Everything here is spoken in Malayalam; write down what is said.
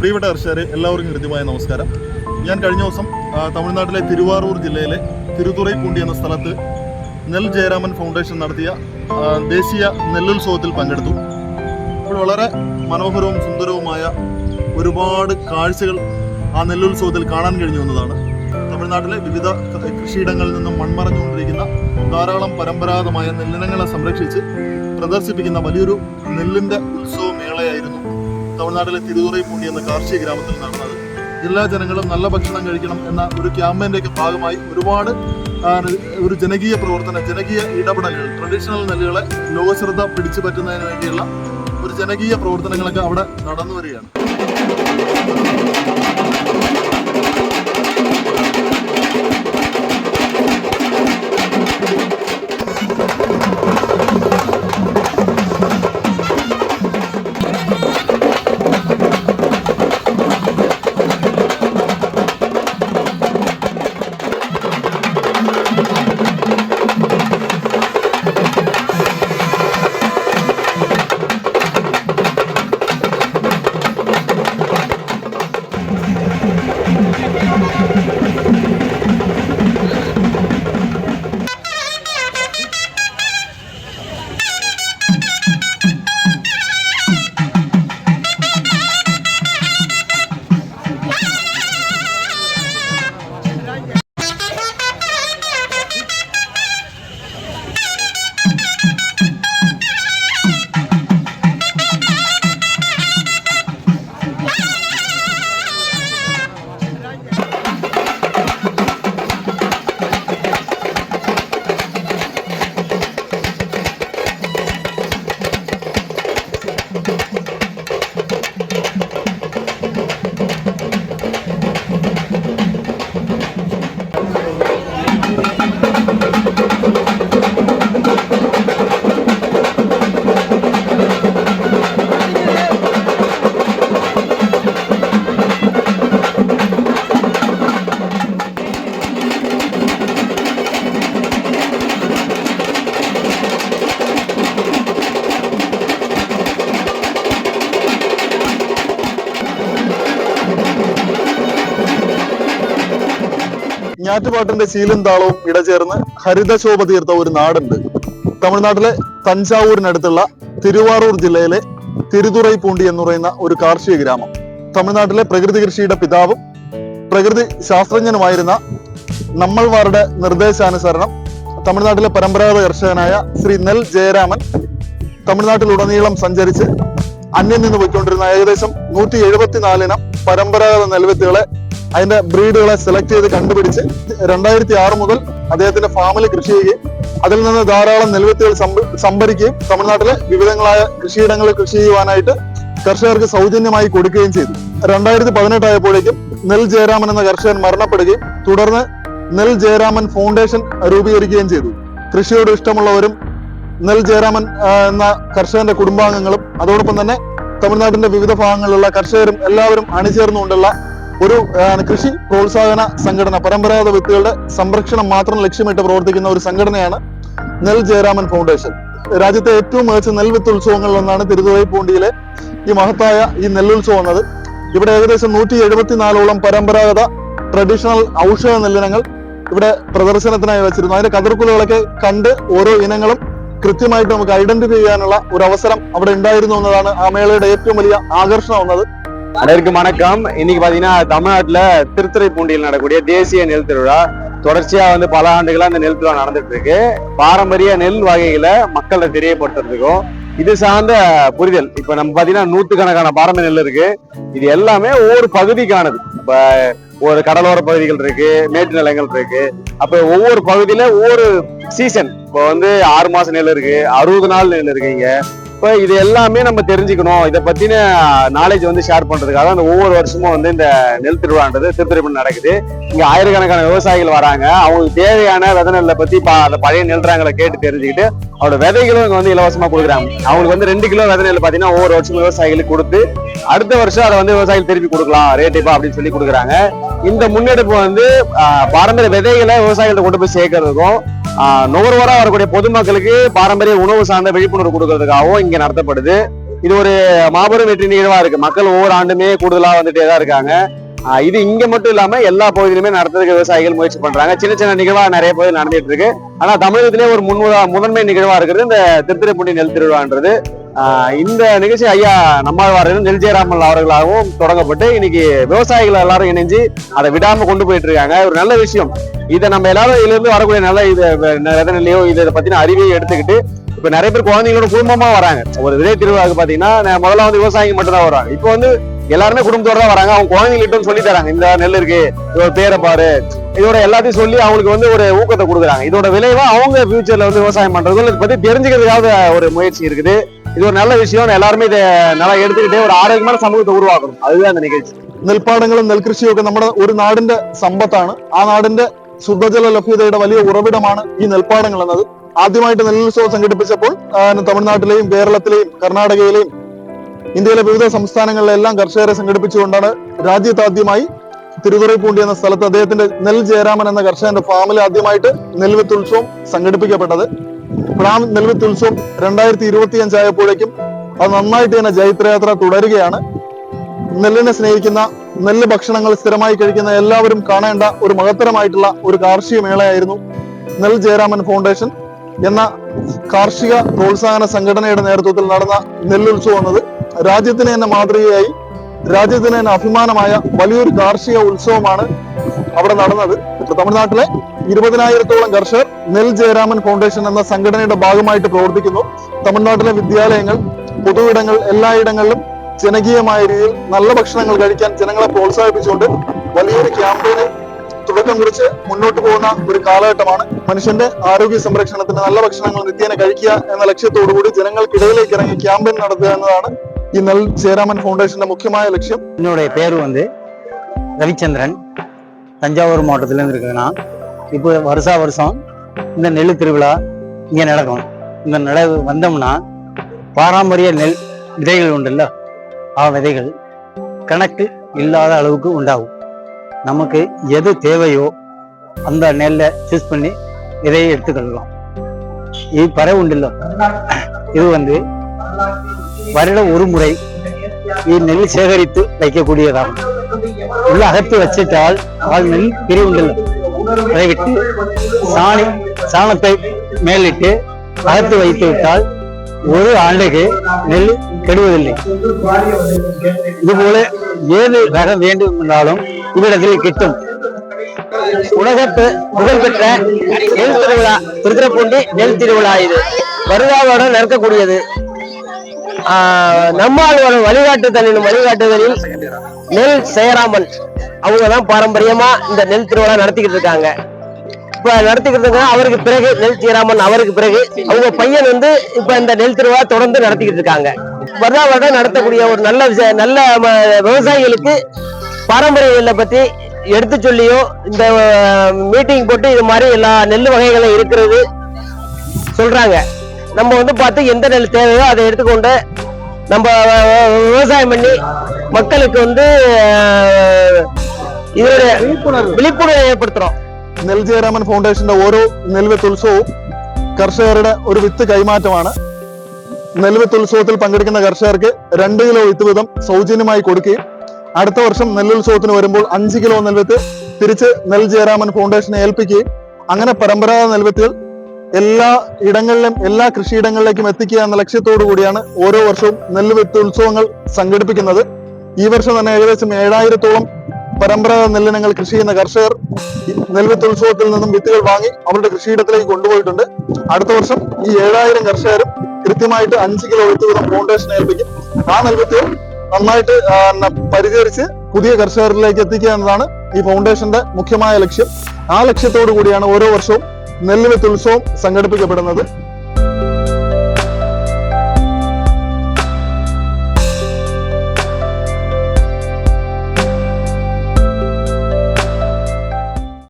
പ്രിയപ്പെട്ട കർഷകരെ എല്ലാവർക്കും ഹൃദ്യമായ നമസ്കാരം. ഞാൻ കഴിഞ്ഞ ദിവസം തമിഴ്നാട്ടിലെ തിരുവാറൂർ ജില്ലയിലെ തിരുത്തുറൈപ്പൂണ്ടി എന്ന സ്ഥലത്ത് നെൽ ജയരാമൻ ഫൗണ്ടേഷൻ നടത്തിയ ദേശീയ നെല്ലുത്സവത്തിൽ പങ്കെടുത്തു. അപ്പോൾ വളരെ മനോഹരവും സുന്ദരവുമായ ഒരുപാട് കാഴ്ചകൾ ആ നെല്ലുത്സവത്തിൽ കാണാൻ കഴിഞ്ഞു എന്നതാണ്. തമിഴ്നാട്ടിലെ വിവിധ കൃഷിയിടങ്ങളിൽ നിന്നും മൺമറഞ്ഞുകൊണ്ടിരിക്കുന്ന ധാരാളം പരമ്പരാഗതമായ നെല്ലിനങ്ങളെ സംരക്ഷിച്ച് പ്രദർശിപ്പിക്കുന്ന വലിയൊരു നെല്ലിന്റെ ഉത്സവമേളയായിരുന്നു തമിഴ്നാട്ടിലെ തിരുതുറൈപ്പൂണ്ടി എന്ന കാർഷിക ഗ്രാമത്തിൽ നടന്നത്. എല്ലാ ജനങ്ങളും നല്ല ഭക്ഷണം കഴിക്കണം എന്ന ഒരു ക്യാമ്പയിന്റെയൊക്കെ ഭാഗമായി ഒരുപാട് ഒരു ജനകീയ പ്രവർത്തനം ജനകീയ ഇടപെടലുകൾ ട്രഡീഷണൽ നെല്ലുകളെ ലോകശ്രദ്ധ പിടിച്ചു പറ്റുന്നതിന് വേണ്ടിയുള്ള ഒരു ജനകീയ പ്രവർത്തനങ്ങളൊക്കെ അവിടെ നടന്നു വരികയാണ്. ഞാറ്റുപാട്ടിന്റെ ശീലും താളവും ഇടചേർന്ന് ഹരിതശോഭ തീർത്ത ഒരു നാടുണ്ട്. തമിഴ്നാട്ടിലെ തഞ്ചാവൂരിനടുത്തുള്ള തിരുവാറൂർ ജില്ലയിലെ തിരുതുറൈ പൂണ്ടി എന്ന് പറയുന്ന ഒരു കാർഷിക ഗ്രാമം. തമിഴ്നാട്ടിലെ പ്രകൃതി കൃഷിയുടെ പിതാവും പ്രകൃതി ശാസ്ത്രജ്ഞനുമായിരുന്ന നമ്മൾവാരുടെ നിർദ്ദേശാനുസരണം തമിഴ്നാട്ടിലെ പരമ്പരാഗത കർഷകനായ ശ്രീ നെൽ ജയരാമൻ തമിഴ്നാട്ടിലുടനീളം സഞ്ചരിച്ച് അന്യം നിന്ന് പോയിക്കൊണ്ടിരുന്ന ഏകദേശം നൂറ്റി എഴുപത്തിനാലിനം പരമ്പരാഗത നെൽവിത്തുകളെ അതിന്റെ ബ്രീഡുകളെ സെലക്ട് ചെയ്ത് കണ്ടുപിടിച്ച് രണ്ടായിരത്തി ആറ് മുതൽ അദ്ദേഹത്തിന്റെ ഫാമിൽ കൃഷി ചെയ്യുകയും അതിൽ നിന്ന് ധാരാളം നെൽവിത്തുകൾ സംഭരിക്കുകയും തമിഴ്നാട്ടിലെ വിവിധങ്ങളായ കൃഷിയിടങ്ങളിൽ കൃഷി ചെയ്യുവാനായിട്ട് കർഷകർക്ക് സൗജന്യമായി കൊടുക്കുകയും ചെയ്തു. രണ്ടായിരത്തി പതിനെട്ടായപ്പോഴേക്കും നെൽ ജയരാമൻ എന്ന കർഷകൻ മരണപ്പെടുകയും തുടർന്ന് നെൽ ജയരാമൻ ഫൗണ്ടേഷൻ രൂപീകരിക്കുകയും ചെയ്തു. കൃഷിയോട് ഇഷ്ടമുള്ളവരും നെൽ ജയരാമൻ എന്ന കർഷകന്റെ കുടുംബാംഗങ്ങളും അതോടൊപ്പം തന്നെ തമിഴ്നാട്ടിന്റെ വിവിധ ഭാഗങ്ങളിലുള്ള കർഷകരും എല്ലാവരും അണിചേർന്നുകൊണ്ടുള്ള ഒരു കൃഷി പ്രോത്സാഹന സംഘടന പരമ്പരാഗത വിത്തുകളുടെ സംരക്ഷണം മാത്രം ലക്ഷ്യമിട്ട് പ്രവർത്തിക്കുന്ന ഒരു സംഘടനയാണ് നെൽ ജയരാമൻ ഫൗണ്ടേഷൻ. രാജ്യത്തെ ഏറ്റവും മികച്ച നെൽവിത്ത് ഉത്സവങ്ങളിൽ ഒന്നാണ് തിരുതുറൈ പൂണ്ടിയിലെ ഈ മഹത്തായ ഈ നെല്ലുത്സവം എന്നത് ഇവിടെ ഏകദേശം നൂറ്റി എഴുപത്തിനാലോളം പരമ്പരാഗത ട്രഡീഷണൽ ഔഷധ നെല്ലിനങ്ങൾ ഇവിടെ പ്രദർശനത്തിനായി വെച്ചിരുന്നു. അതിന്റെ കതിർക്കുലകളൊക്കെ കണ്ട് ഓരോ ഇനങ്ങളും കൃത്യമായിട്ട് നമുക്ക് ഐഡന്റിഫൈ ചെയ്യാനുള്ള ഒരു അവസരം അവിടെ ഉണ്ടായിരുന്നു എന്നതാണ് ആ മേളയുടെ ഏറ്റവും വലിയ ആകർഷണം എന്നത് அனைவருக்கும் வணக்கம். இன்னைக்கு பாத்தீங்கன்னா தமிழ்நாட்டுல திருத்துறைப்பூண்டியில் நடக்கக்கூடிய தேசிய நெல் திருவிழா. தொடர்ச்சியா வந்து பல ஆண்டுகளா இந்த நெல் திருவிழா நடந்துட்டு இருக்கு பாரம்பரிய நெல் வகைகளை மக்களை தெரியப்படுத்துறதுக்கும் இது சார்ந்த புரிதல். இப்ப நம்ம பாத்தீங்கன்னா நூத்துக்கணக்கான பாரம்பரிய நெல் இருக்கு. இது எல்லாமே ஒவ்வொரு பகுதிக்கானது. இப்ப ஒரு கடலோர பகுதிகள் இருக்கு மேட்டு நிலங்கள் இருக்கு. அப்ப ஒவ்வொரு பகுதியில ஒவ்வொரு சீசன் இப்போ வந்து ஆறு மாசம் நெல் இருக்கு அறுபது நாள் நெல் இருக்கு இங்க. இப்போ இது எல்லாமே நம்ம தெரிஞ்சுக்கணும். இதை பத்தின நாலேஜ் வந்து ஷேர் பண்றதுக்காக அந்த ஒவ்வொரு வருஷமும் வந்து இந்த நெல் திருவிழான்றது திருத்துறைப்பூண்டி நடக்குது. இங்க ஆயிரக்கணக்கான விவசாயிகள் வராங்க. அவங்களுக்கு தேவையான வித நெல்லை பத்தி ப- அந்த பழைய நெல்றாங்களை கேட்டு தெரிஞ்சுக்கிட்டு அவரோட விதைகளும் இங்க வந்து இலவசமா கொடுக்குறாங்க. அவங்களுக்கு வந்து ரெண்டு கிலோ விதை நெல் பாத்தீங்கன்னா ஒவ்வொரு வருஷமும் விவசாயிகளுக்கு கொடுத்து அடுத்த வருஷம் அதை வந்து விவசாயிகள் திருப்பி கொடுக்கலாம் ரேட் அப்படின்னு சொல்லி கொடுக்குறாங்க. இந்த முன்னெடுப்பு வந்து பாரம்பரிய விதைகளை விவசாயிகள்கிட்ட கொண்டு போய் சேர்க்கறதுக்கும் ஆஹ், நுகர்வோரா வரக்கூடிய பொதுமக்களுக்கு பாரம்பரிய உணவு சார்ந்த விழிப்புணர்வு கொடுக்கறதுக்காகவும் இங்க நடத்தப்படுது. இது ஒரு மாபெரும் வெற்றி நிகழ்வா இருக்கு. மக்கள் ஒவ்வொரு ஆண்டுமே கூடுதலா வந்துட்டே தான் இருக்காங்க. இது இங்க மட்டும் இல்லாம எல்லா பகுதியிலுமே நடத்துறதுக்கு விவசாயிகள் முயற்சி பண்றாங்க. சின்ன சின்ன நிகழ்வா நிறைய பகுதி நடந்துட்டு இருக்கு. ஆனா தமிழகத்திலே ஒரு முன் முதன்மை நிகழ்வா இருக்கிறது இந்த திருத்திரைப்பூண்டி நெல் திருவிழான்றது. இந்த நிகழ்ச்சி ஐயா நம்மாழ்வார்கள் நெல் ஜெயராமன் அவர்களாகவும் தொடங்கப்பட்டு இன்னைக்கு விவசாயிகள் எல்லாரும் இணைஞ்சு அதை விடாம கொண்டு போயிட்டு இருக்காங்க. ஒரு நல்ல விஷயம். இதை நம்ம எல்லாரும் இதுல இருந்து வரக்கூடிய நல்ல இது விதநிலையோ இதை பத்தின அறிவையும் எடுத்துக்கிட்டு இப்ப நிறைய பேர் குழந்தைங்களோட குடும்பமா வராங்க. ஒரு விதை திருவிழாவுக்கு பாத்தீங்கன்னா முதல்ல வந்து விவசாயிங்க மட்டும் தான் வராங்க. இப்போ வந்து எல்லாருமே குடும்பத்தோட தான் வராங்க. அவங்க குழந்தைங்கிட்ட சொல்லி தராங்க. இந்த நெல் இருக்கு இதோட பேரை பாரு இதோட எல்லாத்தையும் சொல்லி அவங்களுக்கு வந்து ஒரு ஊக்கத்தை கொடுக்குறாங்க. இதோட விளைவா அவங்க ஃபியூச்சர்ல வந்து விவசாயம் பண்றதும் இதை பத்தி தெரிஞ்சுக்கிறதுக்காக ஒரு முயற்சி இருக்குது. இது ஒரு நல்ல விஷயம் எல்லாருமே இதை நல்லா எடுத்துக்கிட்டே ஒரு ஆரோக்கியமான சமூகத்தை உருவாக்கணும் அதுதான் அந்த நிகழ்ச்சி നെൽപ്പാടങ്ങളും നെൽകൃഷിയും ഒക്കെ നമ്മുടെ ഒരു നാടിന്റെ സമ്പത്താണ്. ആ നാടിന്റെ ശുദ്ധജല ലഭ്യതയുടെ വലിയ ഉറവിടമാണ് ഈ നെൽപ്പാടങ്ങൾ എന്നത്. ആദ്യമായിട്ട് നെല്ലുത്സവം സംഘടിപ്പിച്ചപ്പോൾ തമിഴ്നാട്ടിലെയും കേരളത്തിലെയും കർണാടകയിലെയും ഇന്ത്യയിലെ വിവിധ സംസ്ഥാനങ്ങളിലെല്ലാം കർഷകരെ സംഘടിപ്പിച്ചുകൊണ്ടാണ് രാജ്യത്താദ്യമായി തിരുതുറൈപ്പൂണ്ടി എന്ന സ്ഥലത്ത് അദ്ദേഹത്തിന്റെ നെൽ ജയരാമൻ എന്ന കർഷകന്റെ ഫാമിൽ ആദ്യമായിട്ട് നെൽവിത്തുത്സവം സംഘടിപ്പിക്കപ്പെട്ടത്. ആ നെൽവിത്ത് ഉത്സവം രണ്ടായിരത്തി ഇരുപത്തി അഞ്ചായപ്പോഴേക്കും അത് നന്നായിട്ട് തന്നെ ജൈത്രയാത്ര തുടരുകയാണ്. നെല്ലിനെ സ്നേഹിക്കുന്ന നെല്ല് ഭക്ഷണങ്ങൾ സ്ഥിരമായി കഴിക്കുന്ന എല്ലാവരും കാണേണ്ട ഒരു മഹത്തരമായിട്ടുള്ള ഒരു കാർഷിക മേളയായിരുന്നു നെൽ ജയരാമൻ ഫൗണ്ടേഷൻ എന്ന കാർഷിക പ്രോത്സാഹന സംഘടനയുടെ നേതൃത്വത്തിൽ നടന്ന നെല്ലുത്സവം എന്നത് രാജ്യത്തിന് തന്നെ മാതൃകയായി രാജ്യത്തിന് തന്നെ അഭിമാനമായ വലിയൊരു കാർഷിക ഉത്സവമാണ് അവിടെ നടന്നത് തമിഴ്നാട്ടിലെ ഇരുപതിനായിരത്തോളം കർഷകർ നെൽ ജയരാമൻ ഫൗണ്ടേഷൻ എന്ന സംഘടനയുടെ ഭാഗമായിട്ട് പ്രവർത്തിക്കുന്നു. തമിഴ്നാട്ടിലെ വിദ്യാലയങ്ങൾ പൊതുവിടങ്ങൾ എല്ലായിടങ്ങളിലും ജനകീയമായ രീതിയിൽ നല്ല ഭക്ഷണങ്ങൾ കഴിക്കാൻ ജനങ്ങളെ പ്രോത്സാഹിപ്പിച്ചുകൊണ്ട് വലിയൊരു ക്യാമ്പയിന് തുടക്കം കുറിച്ച് മുന്നോട്ട് പോകുന്ന ഒരു കാലഘട്ടമാണ്. മനുഷ്യന്റെ ആരോഗ്യ സംരക്ഷണത്തിന് നല്ല ഭക്ഷണങ്ങൾ നിത്യേന കഴിക്കുക എന്ന ലക്ഷ്യത്തോടുകൂടി ജനങ്ങൾക്കിടയിലേക്ക് ഇറങ്ങി ക്യാമ്പയിൻ നടത്തുക എന്നതാണ് ഈ നെൽ ജയരാമൻ ഫൗണ്ടേഷന്റെ മുഖ്യമായ ലക്ഷ്യം. എന്നോട് പേര് വന്ന് രവിചന്ദ്രൻ. தஞ்சாவூர் மாவட்டத்துலேருந்து இருக்குதுன்னா இப்போ வருஷா வருஷம் இந்த நெல் திருவிழா இங்கே நடக்கும். இந்த நட வந்தோம்னா பாரம்பரிய நெல் விதைகள் உண்டுல்ல ஆ விதைகள் கணக்கு இல்லாத அளவுக்கு உண்டாகும். நமக்கு எது தேவையோ அந்த நெல்லை சூஸ் பண்ணி விதையை எடுத்துக்கொள்ளலாம். இது பறவை உண்டுல்ல இது வந்து வருடம் ஒரு முறை நெல் சேகரித்து வைக்கக்கூடியதாகும். உள்ள அகற்றி வச்சிட்டால் ஆள் பிரிவுகள் விட்டு சாணி சாணத்தை மேலிட்டு அகற்றி வைத்து விட்டால் ஒரு ஆண்டுக்கு நெல் கெடுவதில்லை. இதுபோல ஏது ரகம் வேண்டும் என்றாலும் இவ்விடத்தில் கிட்டும். உலக புகழ்பெற்ற நெல் திருவிழா திருத்திரப்பூண்டி நெல் திருவிழா இது. வருவாவோட நெருக்கக்கூடியது ஆஹ் நம்மாழ்வார் வழிகாட்டுதலின் வழிகாட்டுதலில் நெல் செயராமன் அவங்க தான் பாரம்பரியமா இந்த நெல் திருவிழா நடத்திக்கிட்டு இருக்காங்க. இப்ப நடத்திக்கிறதுங்க அவருக்கு பிறகு நெல் ஜெயராமன் அவருக்கு பிறகு அவங்க பையன் வந்து இப்ப இந்த நெல் திருவிழா தொடர்ந்து நடத்திக்கிட்டு இருக்காங்க. வருடா வருடம் நடத்தக்கூடிய ஒரு நல்ல நல்ல ம, விவசாயிகளுக்கு பாரம்பரிய நெல்லை பத்தி எடுத்து சொல்லியோ இந்த மீட்டிங் போட்டு இது மாதிரி எல்லா நெல் வகைகளும் இருக்கிறது சொல்றாங்க. நம்ம வந்து பார்த்து எந்த நெல் தேவையோ அதை எடுத்துக்கொண்டு நம்ம அஹ், விவசாயம் பண்ணி மக்களுக்கு வந்து அஹ், இதனுடைய விழிப்புணர்வு ஏற்படுத்துறோம் നെൽ ജയരാമൻ ഫൗണ്ടേഷന്റെ ഓരോ നെൽവിത്ത് ഉത്സവവും കർഷകരുടെ ഒരു വിത്ത് കൈമാറ്റമാണ് നെൽവിത്ത് ഉത്സവത്തിൽ പങ്കെടുക്കുന്ന കർഷകർക്ക് രണ്ട് കിലോ വിത്ത് വീതം സൗജന്യമായി കൊടുക്കുകയും അടുത്ത വർഷം നെല്ലുത്സവത്തിന് വരുമ്പോൾ അഞ്ച് കിലോ നെൽവിത്ത് തിരിച്ച് നെൽ ജയരാമൻ ഫൗണ്ടേഷനെ ഏൽപ്പിക്കുകയും അങ്ങനെ പരമ്പരാഗത നെൽവിത്തുകൾ എല്ലാ ഇടങ്ങളിലും എല്ലാ കൃഷിയിടങ്ങളിലേക്കും എത്തിക്കുക എന്ന ലക്ഷ്യത്തോടു കൂടിയാണ് ഓരോ വർഷവും നെല്ലുവിത്ത് ഉത്സവങ്ങൾ സംഘടിപ്പിക്കുന്നത്. ഈ വർഷം തന്നെ ഏകദേശം ഏഴായിരത്തോളം പരമ്പരാഗത നെല്ലിനങ്ങൾ കൃഷി ചെയ്യുന്ന കർഷകർ നെൽവിത്ത് ഉത്സവത്തിൽ നിന്നും വിത്തുകൾ വാങ്ങി അവരുടെ കൃഷിയിടത്തിലേക്ക് കൊണ്ടുപോയിട്ടുണ്ട്. അടുത്ത വർഷം ഈ ഏഴായിരം കർഷകരും കൃത്യമായിട്ട് അഞ്ച് കിലോ വിത്ത് വീതം ഫൗണ്ടേഷൻ ഏൽപ്പിക്കും. ആ നെൽവിത്തുകൾ നന്നായിട്ട് പരിചരിച്ച് പുതിയ കർഷകരിലേക്ക് എത്തിക്കുക എന്നതാണ് ഈ ഫൗണ്ടേഷന്റെ മുഖ്യമായ ലക്ഷ്യം. ആ ലക്ഷ്യത്തോടു കൂടിയാണ് ഓരോ വർഷവും നെല്ലുവിത്ത് ഉത്സവം സംഘടിപ്പിക്കപ്പെടുന്നത്